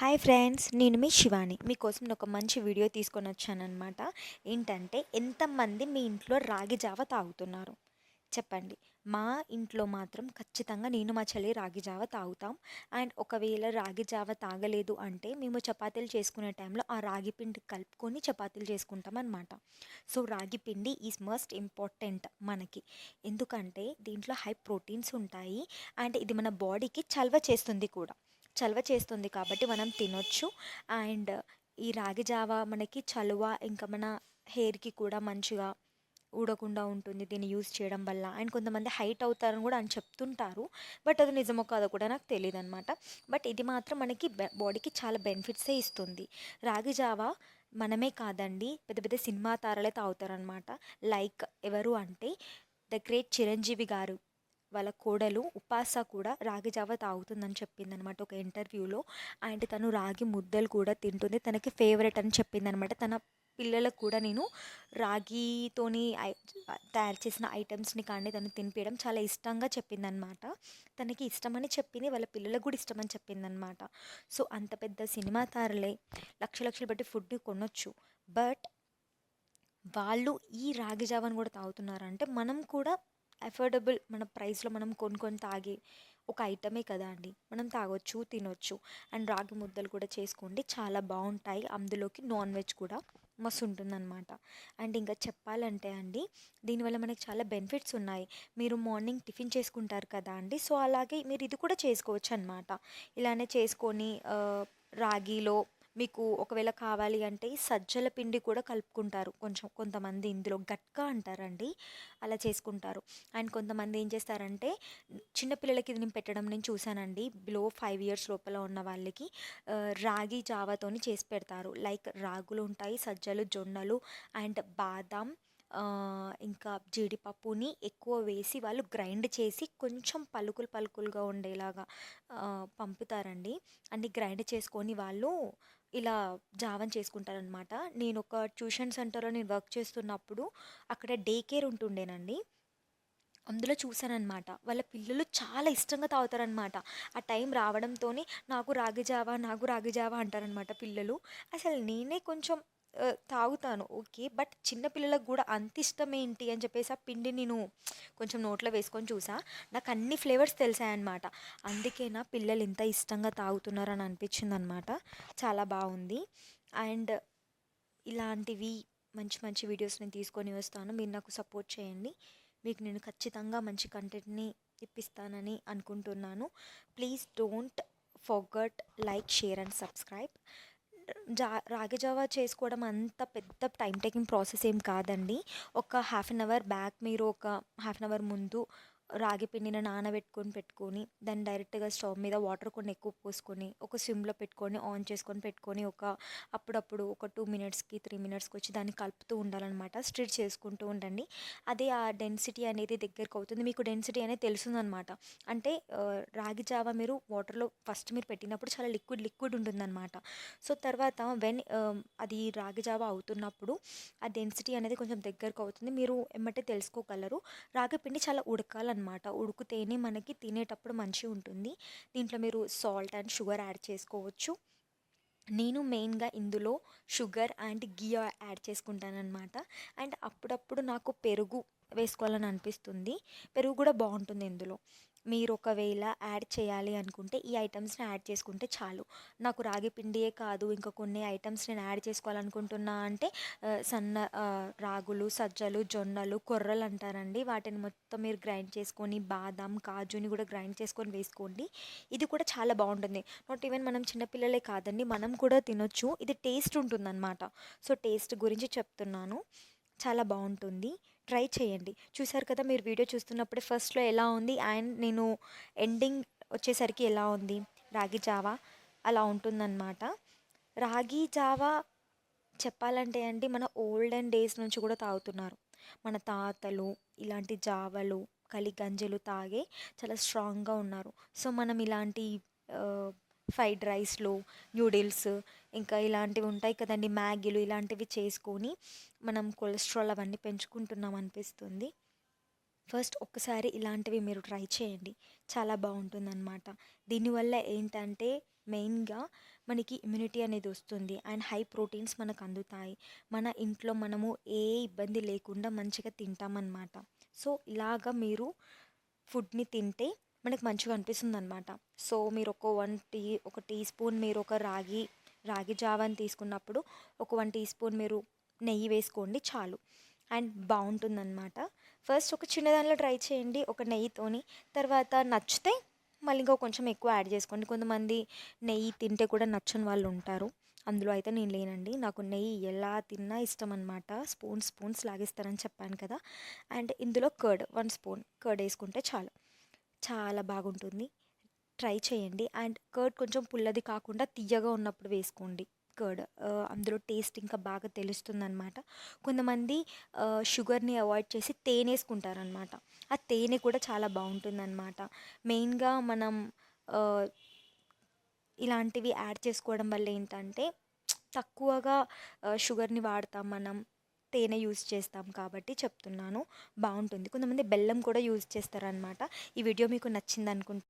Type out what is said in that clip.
Hi friends నేను మీ శివాని. మీకోసం నేను ఒక మంచి వీడియో తీసుకొని వచ్చానమాట ఏంటంటే ఎంతమంది మీ ఇంట్లో రాగి జావ తాగుతున్నారు? చెప్పండి. మా ఇంట్లో మాత్రం ఖచ్చితంగా నేను మా చెల్లి రాగి జావ తాగుతాం. అండ్ ఒకవేళ రాగి జావ తాగలేదు అంటే మేము చపాతీలు చేసుకునే టైంలో ఆ రాగి పిండి కలుపుకొని చపాతీలు చేసుకుంటాం అనమాట సో రాగి పిండి ఈజ్ మస్ట్ ఇంపార్టెంట్ మనకి. ఎందుకంటే దీంట్లో హై ప్రోటీన్స్ ఉంటాయి. అండ్ ఇది మన బాడీకి చల్వ చేస్తుంది కూడా. చలవ చేస్తుంది కాబట్టి మనం తినొచ్చు. అండ్ ఈ రాగి జావ మనకి చలువ ఇంకా మన హెయిర్కి కూడా మంచిగా ఊడకుండా ఉంటుంది దీన్ని యూజ్ చేయడం వల్ల. అండ్ కొంతమంది హైట్ అవుతారని కూడా అని చెప్తుంటారు. బట్ అది నిజమో కాదో కూడా నాకు తెలియదు అనమాట బట్ ఇది మాత్రం మనకి బాడీకి చాలా బెనిఫిట్సే ఇస్తుంది. రాగి జావ మనమే కాదండి పెద్ద పెద్ద సినిమా తారలే తాగుతారనమాట లైక్ ఎవరు అంటే ద గ్రేట్ చిరంజీవి గారు. వాళ్ళ కోడలు ఉపాస కూడా రాగి జావ తాగుతుందని చెప్పింది అనమాట ఒక ఇంటర్వ్యూలో. అండ్ తను రాగి ముద్దలు కూడా తింటుంది. తనకి ఫేవరెట్ అని చెప్పింది అనమాట తన పిల్లలకు కూడా నేను రాగితోని తయారు చేసిన ఐటమ్స్ని కానీ తను తినిపించడం చాలా ఇష్టంగా చెప్పిందనమాట తనకి ఇష్టమని చెప్పింది వాళ్ళ పిల్లలకు కూడా ఇష్టమని చెప్పిందనమాట సో అంత పెద్ద సినిమా తారలే. లక్ష లక్షలు బట్టి ఫుడ్ని కొనొచ్చు. బట్ వాళ్ళు ఈ రాగి జావను కూడా తాగుతున్నారంటే మనం కూడా అఫోర్డబుల్ మన ప్రైస్లో మనం కొనుక్కొని తాగే ఒక ఐటమే కదా అండి. మనం తాగొచ్చు తినొచ్చు. అండ్ రాగి ముద్దలు కూడా చేసుకోండి. చాలా బాగుంటాయి. అందులోకి నాన్ వెజ్ కూడా మస్తు ఉంటుందన్నమాట. అండ్ ఇంకా చెప్పాలంటే అండి దీనివల్ల మనకి చాలా బెనిఫిట్స్ ఉన్నాయి. మీరు మార్నింగ్ టిఫిన్ చేసుకుంటారు కదా అండి. సో అలాగే మీరు ఇది కూడా చేసుకోవచ్చు అనమాట ఇలానే చేసుకొని రాగిలో మీకు ఒకవేళ కావాలి అంటే సజ్జల పిండి కూడా కలుపుకుంటారు. కొంచెం కొంతమంది ఇందులో గట్కా అంటారండి. అలా చేసుకుంటారు. అండ్ కొంతమంది ఏం చేస్తారంటే చిన్నపిల్లలకి ఇది నేను పెట్టడం నేను చూశానండి. బిలో ఫైవ్ ఇయర్స్ లోపల ఉన్న వాళ్ళకి రాగి జావాతోని చేసి పెడతారు. లైక్ రాగులు ఉంటాయి సజ్జలు జొన్నలు అండ్ బాదం ఇంకా జీడిపప్పుని ఎక్కువ వేసి వాళ్ళు గ్రైండ్ చేసి కొంచెం పలుకులు పలుకులుగా ఉండేలాగా పంపుతారండి. అన్ని గ్రైండ్ చేసుకొని వాళ్ళు ఇలా జావన్ చేసుకుంటారనమాట నేను ఒక ట్యూషన్ సెంటర్లో నేను వర్క్ చేస్తున్నప్పుడు అక్కడ డే కేర్ ఉంటుండేనండి. అందులో చూశానమాట వాళ్ళ పిల్లలు చాలా ఇష్టంగా తాగుతారనమాట ఆ టైం రావడంతో నాకు రాగి జావా నాకు రాగి జావా అంటారనమాట పిల్లలు. అసలు నేనే కొంచెం తాగుతాను. ఓకే. బట్ చిన్నపిల్లలకు కూడా అంత ఇష్టం ఏంటి అని చెప్పేసి ఆ పిండి నేను కొంచెం నోట్లో వేసుకొని చూసా. నాకు అన్ని ఫ్లేవర్స్ తెలిసాయన్నమాట. అందుకే నా పిల్లలు ఇంత ఇష్టంగా తాగుతున్నారు అని అనిపించింది అనమాట చాలా బాగుంది. అండ్ ఇలాంటివి మంచి మంచి వీడియోస్ నేను తీసుకొని వస్తాను. మీరు నాకు సపోర్ట్ చేయండి. మీకు నేను ఖచ్చితంగా మంచి కంటెంట్ని ఇప్పిస్తానని అనుకుంటున్నాను. Please don't forget like share and subscribe. జా రాగి జావా చేసుకోవడం అంత పెద్ద టైం టేకింగ్ ప్రాసెస్ ఏం కాదండి. ఒక హాఫ్ అన్ అవర్ బ్యాక్ మీరు ఒక హాఫ్ అన్ అవర్ ముందు రాగి పిండిని నానబెట్టుకొని పెట్టుకొని దాన్ని డైరెక్ట్గా స్టవ్ మీద వాటర్ కొన్ని ఎక్కువ పోసుకొని ఒక సిమ్లో పెట్టుకొని ఆన్ చేసుకొని పెట్టుకొని ఒక అప్పుడప్పుడు ఒక టూ మినిట్స్కి త్రీ మినిట్స్కి వచ్చి దాన్ని కలుపుతూ ఉండాలన్నమాట. స్ట్రిచ్ చేసుకుంటూ ఉండండి. అదే ఆ డెన్సిటీ అనేది దగ్గరకు అవుతుంది. మీకు డెన్సిటీ అనేది తెలుస్తుందన్నమాట అంటే రాగి జావ మీరు వాటర్లో ఫస్ట్ మీరు పెట్టినప్పుడు చాలా లిక్విడ్ లిక్విడ్ ఉంటుందన్నమాట. సో తర్వాత వెన్ అది రాగి జావ అవుతున్నప్పుడు ఆ డెన్సిటీ అనేది కొంచెం దగ్గరకు అవుతుంది. మీరు ఏమంటే తెలుసుకోగలరు. రాగి పిండి చాలా ఉడకాలన్నమాట. అనమాట. ఉడికితేనే మనకి తినేటప్పుడు మంచిగా ఉంటుంది. దీంట్లో మీరు సాల్ట్ అండ్ షుగర్ యాడ్ చేసుకోవచ్చు. నేను మెయిన్గా ఇందులో షుగర్ అండ్ గీ యాడ్ చేసుకుంటానమాట అండ్ అప్పుడప్పుడు నాకు పెరుగు వేసుకోవాలని అనిపిస్తుంది. పెరుగు కూడా బాగుంటుంది ఇందులో. మీరు ఒకవేళ యాడ్ చేయాలి అనుకుంటే ఈ ఐటమ్స్ని యాడ్ చేసుకుంటే చాలు. నాకు రాగి పిండియే కాదు ఇంకా కొన్ని ఐటమ్స్ నేను యాడ్ చేసుకోవాలనుకుంటున్నా అంటే సన్న రాగులు సజ్జలు జొన్నలు కొర్రలు అంటారండి వాటిని మొత్తం మీరు గ్రైండ్ చేసుకొని బాదం కాజుని కూడా గ్రైండ్ చేసుకొని వేసుకోండి. ఇది కూడా చాలా బాగుంటుంది. నాట్ ఈవెన్ మనం చిన్నపిల్లలే కాదండి మనం కూడా తినొచ్చు. ఇది టేస్ట్ ఉంటుందన్నమాట. సో టేస్ట్ గురించి చెప్తున్నాను. చాలా బాగుంటుంది. ట్రై చేయండి. చూసారు కదా మీరు వీడియో చూస్తున్నప్పుడే ఫస్ట్లో ఎలా ఉంది అండ్ నేను ఎండింగ్ వచ్చేసరికి ఎలా ఉంది? రాగి జావా అలా ఉంటుందన్నమాట. రాగి జావా చెప్పాలంటే అండి మన ఓల్డెన్ డేస్ నుంచి కూడా తాగుతున్నారు. మన తాతలు ఇలాంటి జావలు కలి గంజలు తాగే చాలా స్ట్రాంగ్గా ఉన్నారు. సో మనం ఇలాంటి ఫ్రైడ్ రైస్లు న్యూడిల్స్ ఇంకా ఇలాంటివి ఉంటాయి కదండి మ్యాగీలు ఇలాంటివి చేసుకొని మనం కొలెస్ట్రాల్ అవన్నీ పెంచుకుంటున్నాం అనిపిస్తుంది. ఫస్ట్ ఒక్కసారి ఇలాంటివి మీరు ట్రై చేయండి. చాలా బాగుంటుందన్నమాట. దీనివల్ల ఏంటంటే మెయిన్గా మనకి ఇమ్యూనిటీ అనేది వస్తుంది అండ్ హై ప్రోటీన్స్ మనకు అందుతాయి. మన ఇంట్లో మనము ఏ ఇబ్బంది లేకుండా మంచిగా తింటామన్నమాట. సో ఇలాగ మీరు ఫుడ్ని తింటే మనకు మంచిగా అనిపిస్తుంది అనమాట సో మీరు ఒక వన్ టీ ఒక టీ స్పూన్ మీరు ఒక రాగి రాగి జావాని తీసుకున్నప్పుడు ఒక వన్ టీ స్పూన్ మీరు నెయ్యి వేసుకోండి చాలు. అండ్ బాగుంటుందన్నమాట. ఫస్ట్ ఒక చిన్నదానిలో ట్రై చేయండి ఒక నెయ్యితోని. తర్వాత నచ్చితే మళ్ళీ ఇంకా కొంచెం ఎక్కువ యాడ్ చేసుకోండి. కొంతమంది నెయ్యి తింటే కూడా నచ్చని వాళ్ళు ఉంటారు. అందులో అయితే నేను లేనండి. నాకు నెయ్యి ఎలా తిన్నా ఇష్టం అనమాట స్పూన్ స్పూన్స్ లాగేస్తారని చెప్పాను కదా. అండ్ ఇందులో కర్డ్ వన్ స్పూన్ కర్డ్ వేసుకుంటే చాలు. చాలా బాగుంటుంది. ట్రై చేయండి. అండ్ కర్డ్ కొంచెం పుల్లది కాకుండా తియ్యగా ఉన్నప్పుడు వేసుకోండి కర్డ్. అందులో టేస్ట్ ఇంకా బాగా తెలుస్తుంది అనమాట కొంతమంది షుగర్ని అవాయిడ్ చేసి తేనె వేసుకుంటారనమాట ఆ తేనె కూడా చాలా బాగుంటుందన్నమాట. మెయిన్గా మనం ఇలాంటివి యాడ్ చేసుకోవడం వల్ల ఏంటంటే తక్కువగా షుగర్ని వాడతాం మనం. తేనె యూజ్ చేస్తాం కాబట్టి చెప్తున్నాను. బాగుంటుంది కొంతమంది బెల్లం కూడా యూజ్ చేస్తారనమాట ఈ వీడియో మీకు నచ్చింది అనుకుంటున్నాను